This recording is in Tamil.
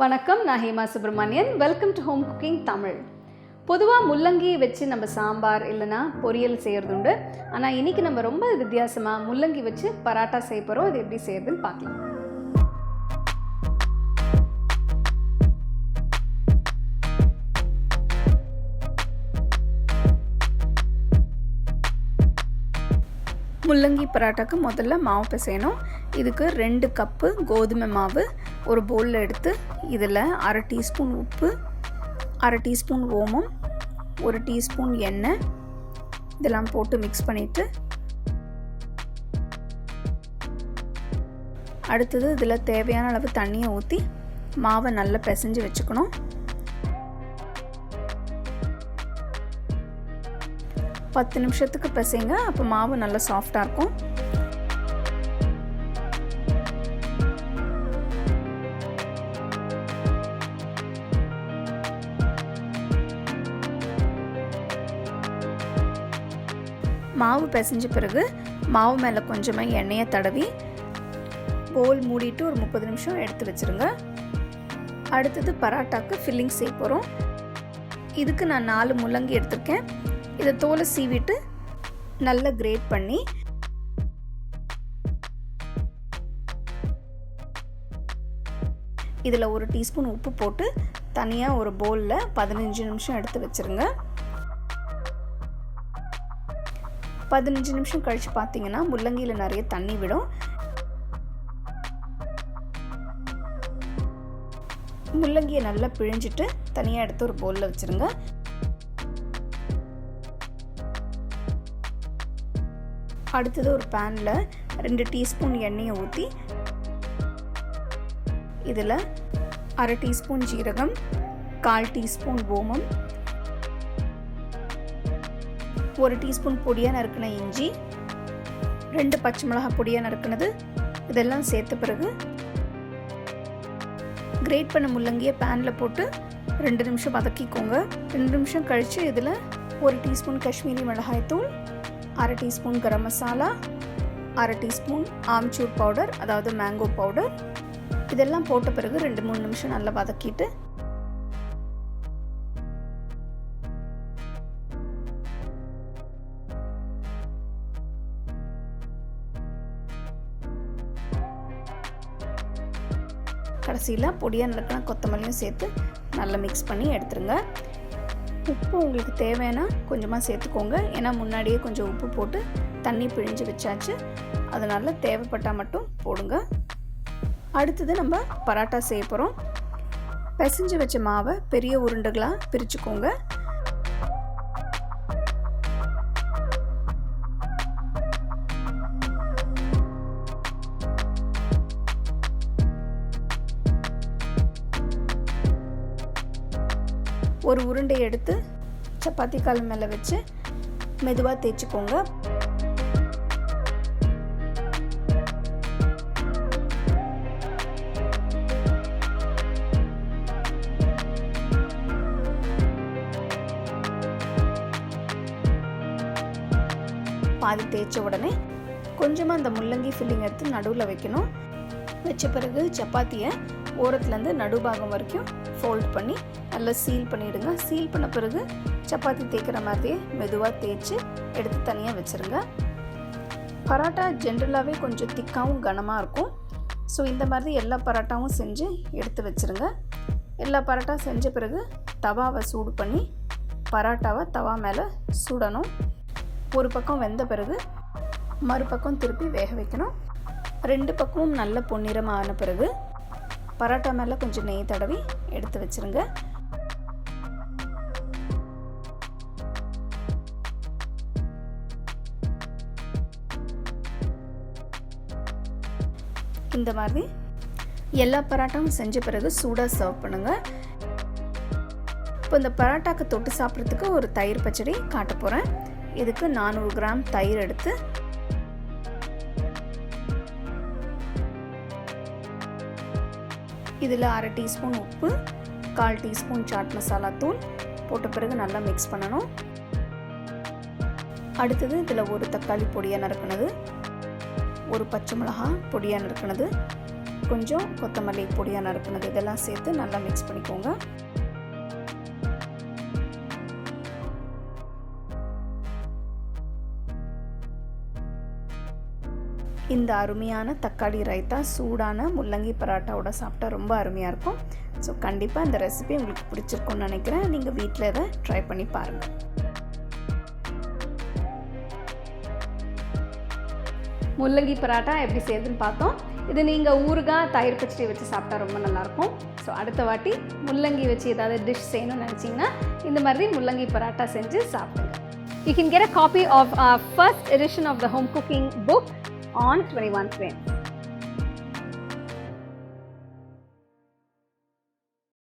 வணக்கம் நான் Hema Subramanian. Welcome to home cooking Tamil பொதுவாக முள்ளங்கி வச்சு நம்ம சாம்பார் இல்லைன்னா பொரியல் செய்கிறது உண்டு. ஆனால் இன்றைக்கி நம்ம ரொம்ப வித்தியாசமாக முள்ளங்கி வச்சு பராட்டா செய்ய போகிறோம் இது எப்படி செய்யறதுன்னு பார்க்கலாம். முள்ளங்கி பராட்டாக்கு முதல்ல மாவு பிசையணும். இதுக்கு ரெண்டு கப்பு கோதுமை மாவு ஒரு பவுலில் எடுத்து இதில் அரை டீஸ்பூன் உப்பு அரை டீஸ்பூன் ஓமம் ஒரு டீஸ்பூன் எண்ணெய் இதெல்லாம் போட்டு மிக்ஸ் பண்ணிவிட்டு அடுத்தது இதில் தேவையான அளவு தண்ணியை ஊற்றி மாவை நல்லா பிசைஞ்சு வச்சுக்கணும். பத்து நிமிஷத்துக்கு பிசைங்க. அப்போ மாவு நல்லா சாஃப்டாக இருக்கும். மாவு பிசைஞ்ச பிறகு மாவு மேலே கொஞ்சமாக எண்ணெயை தடவி போல் மூடிட்டு ஒரு முப்பது நிமிஷம் எடுத்து வச்சுருங்க. அடுத்தது பராட்டாக்கு ஃபில்லிங் செய்ய போகிறோம் இதுக்கு நான் நாலு முள்ளங்கி எடுத்திருக்கேன். இதை தோலை சீவிட்டு நல்லா கிரேட் பண்ணி இதில் ஒரு டீஸ்பூன் உப்பு போட்டு தனியாக ஒரு பவுலில் பதினஞ்சு நிமிஷம் எடுத்து வச்சுருங்க. பதினஞ்சு நிமிஷம் கழித்து பார்த்தீங்கன்னா முள்ளங்கியில் நிறைய தண்ணி விடும். முள்ளங்கியை நல்லா பிழிஞ்சிட்டு தனியாக எடுத்து ஒரு பவுலில் வச்சுருங்க. அடுத்தது ஒரு பேனில் ரெண்டு டீஸ்பூன் எண்ணெயை ஊற்றி இதில் அரை டீஸ்பூன் ஜீரகம் கால் டீஸ்பூன் ஓமம் ஒரு டீஸ்பூன் பொடியாக நறுக்கின இஞ்சி ரெண்டு பச்சை மிளகா பொடியாக நறுக்கினது இதெல்லாம் சேர்த்த பிறகு கிரேட் பண்ண முள்ளங்கியை பேனில் போட்டு ரெண்டு நிமிஷம் வதக்கிக்கோங்க. ரெண்டு நிமிஷம் கழித்து இதில் ஒரு டீஸ்பூன் காஷ்மீரி மிளகாய்த்தூள் அரை டீஸ்பூன் கரம் மசாலா அரை டீஸ்பூன் ஆம்ச்சூர் பவுடர் அதாவது மேங்கோ பவுடர் இதெல்லாம் போட்ட பிறகு ரெண்டு மூணு நிமிஷம் நல்லா வதக்கிட்டு கடைசியில் பொடியாக நறுக்கின கொத்தமல்லியும் சேர்த்து நல்லா மிக்ஸ் பண்ணி எடுத்துருங்க. உப்பு உங்களுக்கு தேவைன்னா கொஞ்சமாக சேர்த்துக்கோங்க. ஏன்னா முன்னாடியே கொஞ்சம் உப்பு போட்டு தண்ணி பிழிஞ்சு வச்சாச்சு. அதனால் தேவைப்பட்டால் மட்டும் போடுங்க. அடுத்தது நம்ம பராட்டா செய்ய போகிறோம் பிசைஞ்சு வச்ச மாவை பெரிய உருண்டைகளாக பிரிச்சுக்கோங்க. ஒரு உருண்டை எடுத்து சப்பாத்தி கால் மேலே வச்சு மெதுவாக தேய்ச்சிக்கோங்க. பாதி தேய்ச்ச உடனே கொஞ்சமாக அந்த முள்ளங்கி ஃபில்லிங் எடுத்து நடுவில் வைக்கணும். வச்ச பிறகு சப்பாத்தியை ஓரத்துலேருந்து நடுபாகம் வரைக்கும் ஃபோல்ட் பண்ணி நல்லா சீல் பண்ணிவிடுங்க சீல் பண்ண பிறகு சப்பாத்தி தேய்க்கிற மாதிரியே மெதுவாக தேய்ச்சி எடுத்து தனியாக வச்சுருங்க. பரோட்டா ஜென்ரலாகவே கொஞ்சம் திக்காகவும் கனமாக இருக்கும். ஸோ இந்த மாதிரி எல்லா பரோட்டாவும் செஞ்சு எடுத்து வச்சுருங்க. எல்லா பரோட்டா செஞ்ச பிறகு தவாவை சூடு பண்ணி பரோட்டாவை தவா மேலே சுடணும். ஒரு பக்கம் வெந்த பிறகு மறுபக்கம் திருப்பி வேக வைக்கணும். ரெண்டு பக்கமும் நல்ல பொன்னிறமாக ஆன பிறகு பரோட்டா மேலே கொஞ்சம் நெய் தடவி எடுத்து வச்சுருங்க. இந்த மாதிரி எல்லா பரோட்டாவும் செஞ்ச பிறகு சூடாக சர்வ் பண்ணுங்கள் இப்போ இந்த பரோட்டாக்கு தொட்டு சாப்பிட்றதுக்கு ஒரு தயிர் பச்சடி காட்ட போகிறேன் இதுக்கு நானூறு கிராம் தயிர் எடுத்து இதில் அரை டீஸ்பூன் உப்பு கால் டீஸ்பூன் சாட் மசாலா தூள் போட்ட பிறகு நல்லா மிக்ஸ் பண்ணணும். அடுத்தது இதில் ஒரு தக்காளி பொடியாக நறுக்கினது. ஒரு பச்சை மிளகா பொடியாக நறுக்கினது கொஞ்சம் கொத்தமல்லி பொடியாக நறுக்கினது இதெல்லாம் சேர்த்து நல்லா மிக்ஸ் பண்ணிக்கோங்க. இந்த அருமையான தக்காளி ரைத்தா சூடான முள்ளங்கி பரோட்டாவோட சாப்பிட்டா ரொம்ப அருமையாக இருக்கும். ஸோ கண்டிப்பாக இந்த ரெசிபி உங்களுக்கு பிடிச்சிருக்கும்னு நினைக்கிறேன். நீங்கள் வீட்டில் இதை ட்ரை பண்ணி பாருங்கள் முள்ளங்கி பராட்டா எப்படி செய்யுதுன்னு பார்த்தோம். இது நீங்கள் ஊறுகாய் தயிர் பச்சடி வச்சு சாப்பிட்டா ரொம்ப நல்லாயிருக்கும். ஸோ அடுத்த வாட்டி முள்ளங்கி வச்சு ஏதாவது டிஷ் செய்யணும்னு நினச்சிங்கன்னா இந்த மாதிரி முள்ளங்கி பராட்டா செஞ்சு சாப்பிடுங்க. You can get a copy of our first edition of the home cooking book on 21 Frames.